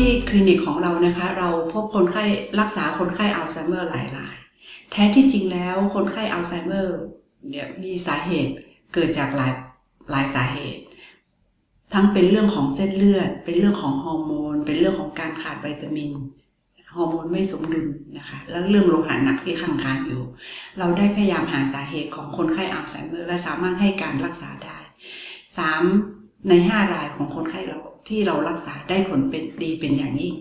ที่คลินิกของเรานะคะ เราพบคนไข้รักษาคนไข้อัลไซเมอร์หลายราย แท้ที่จริงแล้วคนไข้อัลไซเมอร์เนี่ยมีสาเหตุเกิดจากหลายหลายสาเหตุ ทั้งเป็นเรื่องของเส้นเลือด เป็นเรื่องของฮอร์โมน เป็นเรื่องของการขาดวิตามินฮอร์โมนไม่สมดุลนะคะ แล้วเรื่องโลหะหนักที่ค้างคาอยู่ เราได้พยายามหาสาเหตุของคนไข้อัลไซเมอร์ และสามารถให้การรักษาได้ 3 ใน5รายของคนไข้เราที่เรารักษาได้ผลเป็นดีเป็นอย่างยิ่ง